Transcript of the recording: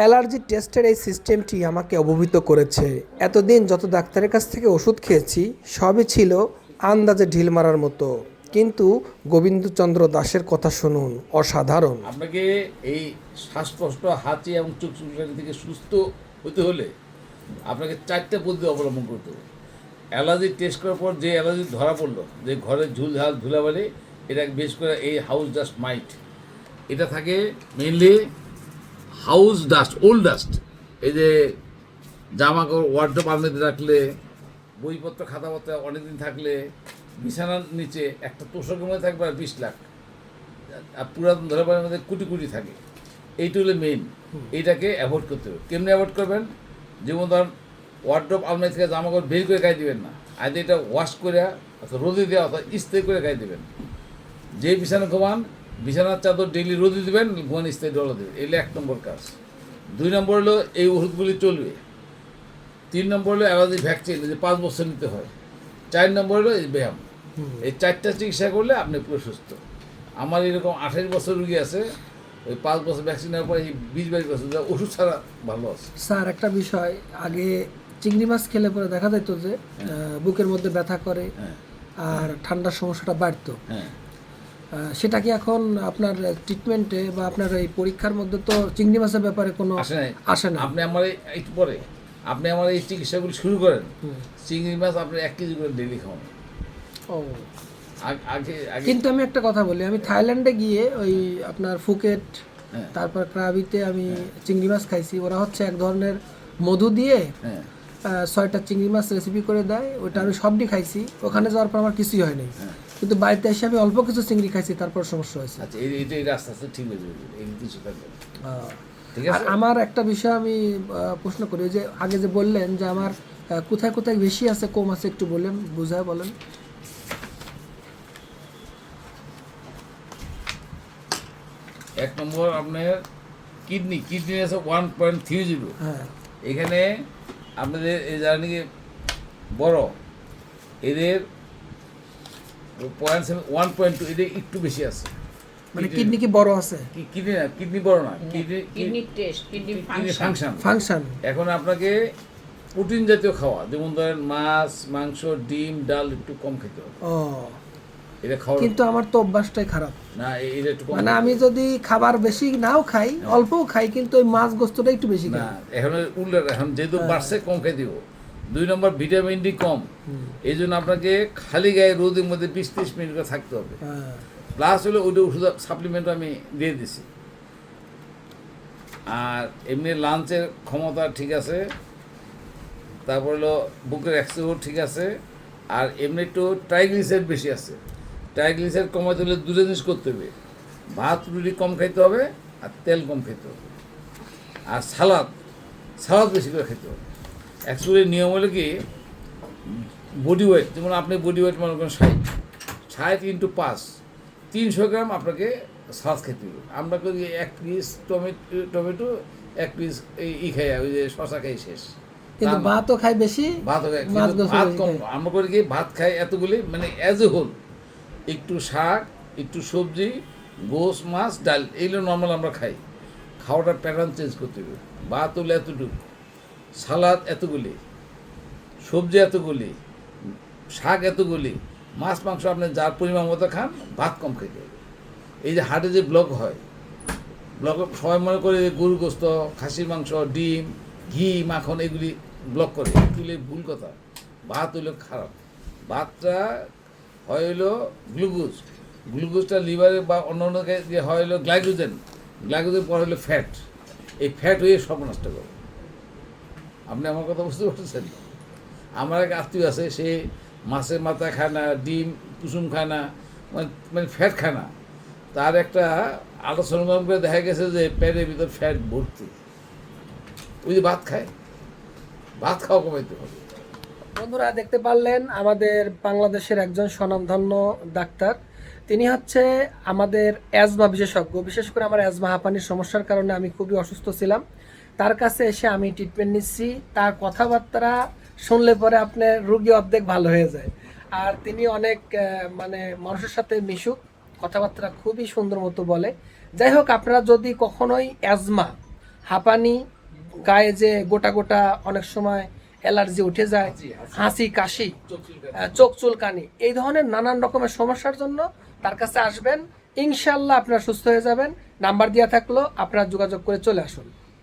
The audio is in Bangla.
অ্যালার্জি টেস্টের এই সিস্টেমটি আমাকে অবহিত করেছে। এতদিন যত ডাক্তারের কাছ থেকে ওষুধ খেয়েছি, সবই ছিল আন্দাজে ঢিল মারার মতো। কিন্তু গোবিন্দচন্দ্র দাসের কথা শুনুন, অসাধারণ। আপনাকে এই শ্বাসকষ্ট, হাঁচি এবং চোখ থেকে সুস্থ হতে হলে আপনাকে চারটে পদ্ধতি অবলম্বন করতে হবে। অ্যালার্জি টেস্ট করার পর যে অ্যালার্জি ধরা পড়ল, যে ঘরে ঝুল ঝাল ধুলাবালি, এটা বেশ করে এই হাউস ডাস্ট মাইট, এটা থাকে mainly house dust old dust. এই যে জামা ওয়ার্ড্রপ আলমারিতে রাখলে বইপত্র খাতাপত্র অনেকদিন থাকলে বিছানার নিচে একটা তোষকের মধ্যে থাকবে আর বিশ লাখ। আর পুরাতন ধরে পাওয়ার মধ্যে কোটি কোটি থাকে। এইটা হলো মেইন এইটাকে অ্যাভয়েড করতে হবে। কেমনি অ্যাভয়েড করবেন? যেমন ধরুন ওয়ার্ড্রপ আলমারি থেকে জামা কাপড় বের করে গায়ে দিবেন না। আজ এটা ওয়াশ করে অর্থাৎ রোদে দেওয়া অর্থাৎ ইস্ত্রি করে গায়ে দেবেন। যে বিছানা ঘুমান বিছানার চাদর ডেলি রোদে দেবেন ঘুমান ইস্ত্রি ডলা দেবেন। এগুলো এক নম্বর কাজ। দুই নম্বর হলো এই ওষুধগুলি চলবে। তিন নম্বর হলো অ্যালার্জি ভ্যাকসিন যে পাঁচ বছর নিতে হয়। চার নম্বর হলো এই ব্যায়াম। এই চারটা চিকিৎসা করলে আপনি পুরো সুস্থ। আমার এরকম আঠাশ বছর রুগী আছে ওই পাঁচ বছর ভ্যাকসিন নেওয়ার পরে এই বিশ বাইশ বছর ওষুধ ছাড়া ভালো আছে। স্যার একটা বিষয় আগে চিংড়ি মাছ খেলে পরে দেখা যেত যে বুকের মধ্যে ব্যথা করে হ্যাঁ। আর ঠান্ডার সমস্যাটা বাড়তো। হ্যাঁ। সেটা কি এখন আপনার ট্রিটমেন্টে বা আপনার এই পরীক্ষার মধ্যে তো চিংড়ি মাছের ব্যাপারে কোনো আসে না। আপনি আমার এই- একটু পরে। আপনি আমার এই চিকিৎসাগুলো শুরু করেন। চিংড়ি মাছ আপনি এক কেজি করে ডেলি খাওয়ান। ও। কিন্তু আমি একটা কথা বলি আমি থাইল্যান্ডে গিয়ে ওই আপনার ফুকেট হ্যাঁ। তারপর ক্রাবিতে আমি চিংড়ি মাছ খাইছি। ওরা হচ্ছে এক ধরনের মধু দিয়ে হ্যাঁ। ছয়টা চিংড়ি মাছ রেসিপি করে দেয়। ওটা আমি সবটি খাইছি। ওখানে যাওয়ার পর আমার কিছুই হয়নি কিন্তু বাড়িতে এসে আমি অল্প কিছু চিংড়ি খাইছি তারপর সমস্যা হয়েছে। আচ্ছা এই এইটা আস্তে আস্তে ঠিক হয়ে যাবে এই কিছু আর আমার একটা বিষয় আমি প্রশ্ন করি ওই যে আগে যে বললেন যে আমার কোথায় কোথায় বেশি আছে কম আছে একটু বলেন বুঝায় বলেন। এক নম্বর আপনার কিডনি কিডনি আছে ওয়ান পয়েন্ট থ্রি জিরো হ্যাঁ। এখানে আপনাদের এই যারা নাকি বড়। এদের point seven one point two এদের একটু বেশি আছে। মানে কিডনি কি বড় আছে? কিডনি না কিডনি বড় না kidney test kidney function function এখন আপনাকে প্রোটিন জাতীয় খাওয়া যেমন ধরেন মাছ মাংস ডিম ডাল একটু কম খেতে হবে। ও। এটা খাওয়া কিন্তু আমার তো অভ্যাসটাই খারাপ। না এটা একটু মানে আমি যদি খাবার বেশি নাও খাই অল্পও খাই কিন্তু ওই মাছ গোস্তটা একটু বেশি না খাই এখন উল্লেখ এখন যেহেতু বাড়ছে কম খেয়ে দিব। দুই নম্বর ভিটামিন ডি কম। এই জন্য আপনাকে খালি গায়ে রোদের মধ্যে বিশ ত্রিশ মিনিট করে থাকতে হবে। হ্যাঁ। প্লাস হলো ওইটা ওষুধ সাপ্লিমেন্ট আমি দিয়ে দিছি। আর এমনি লাঞ্চের ক্ষমতা ঠিক আছে। তারপর হলো বুকের অ্যাক্সিও ঠিক আছে। আর এমনি একটু ট্রাইগ্লিসাইড বেশি আছে। ট্রাইগ্লিসাইড কমাতে হলে দুটো জিনিস করতে হবে। ভাত রুটি কম খাইতে হবে আর তেল কম খেতে হবে। আর সালাদ সালাদ বেশি করে খেতে হবে। অ্যাকচুয়ালি নিয়ম হলো কি বডি ওয়েট যেমন আপনি বডি ওয়েট মনে করেন ষাট ষাট ইন্টু পাঁচ তিনশো গ্রাম আপনাকে সালাদ খেতে হবে। আমরা করি এক পিস টমেটো টমেটো এক পিস এই ই খাই ওই যে শশা খাই শেষ। কিন্তু ভাতও খাই বেশি ভাত খাই ভাত কম। আমরা করি কি ভাত খাই এতগুলি মানে অ্যাজ এ হোল একটু শাক একটু সবজি গোস মাছ ডাল এইগুলো নর্মাল আমরা খাই। খাওয়াটার প্যাটার্ন চেঞ্জ করতে হবে। ভাত হলো এতটুকু। সালাদ এতগুলি, সবজি এতগুলি, শাক এতগুলি, মাছ, মাংস আপনি যার পরিমাণ মতো খান, ভাত কম খেতে এই যে হাটে যে ব্লক হয় ব্লক সবাই মনে করে যে গরু গোস্ত, খাসির মাংস, ডিম, ঘি, মাখন, এগুলি ব্লক করে। এগুলি ভুল কথা, ভাত হইল খারাপ। ভাতটা হয় হইল গ্লুকোজ। গ্লুকোজটা লিভারে বা অন্য অন্য হয় হলো গ্লাইকোজেন। গ্লাইকোজেন পর হলো ফ্যাট। এই ফ্যাট হয়ে সব নষ্ট করে আপনি আমার কথা বুঝতে পারছেন? আমার এক আত্মীয় আছে, সে মাছের মাথা খায় না, ডিম, কুসুম খায় না মানে মানে ফ্যাট খানা তার একটা আলোচনা করে দেখা গেছে যে পেটের ভিতর ফ্যাট ভর্তি। ওই যে ভাত খায়। ভাত খাওয়া কমাইতে হবে। বন্ধুরা, দেখতে পারলেন আমাদের বাংলাদেশের একজন স্বনামধন্য ডাক্তার। তিনি হচ্ছে আমাদের অ্যাজমা বিশেষজ্ঞ। বিশেষ করে আমার অ্যাজমা হাঁপানির সমস্যার কারণে আমি খুবই অসুস্থ ছিলাম। তার কাছে এসে আমি ট্রিটমেন্ট নিচ্ছি। তার কথাবার্তা শুনলে পরে আপনার রুগী অর্ধেক ভালো হয়ে যায়। আর তিনি অনেক মানে মানুষের সাথে মিশুক কথাবার্তা খুবই সুন্দর মতো বলে। যাই হোক আপনারা যদি কখনোই অ্যাজমা হাঁপানি গায়ে যে গোটা গোটা অনেক সময় অ্যালার্জি উঠে যায়। হাসি কাশি চোখ চুলকানি। চোখ চুলকানি এই ধরনের নানান রকমের সমস্যার জন্য তার কাছে আসবেন। ইনশাল্লাহ আপনারা সুস্থ হয়ে যাবেন। নাম্বার দেওয়া থাকল আপনারা যোগাযোগ করে চলে আসুন।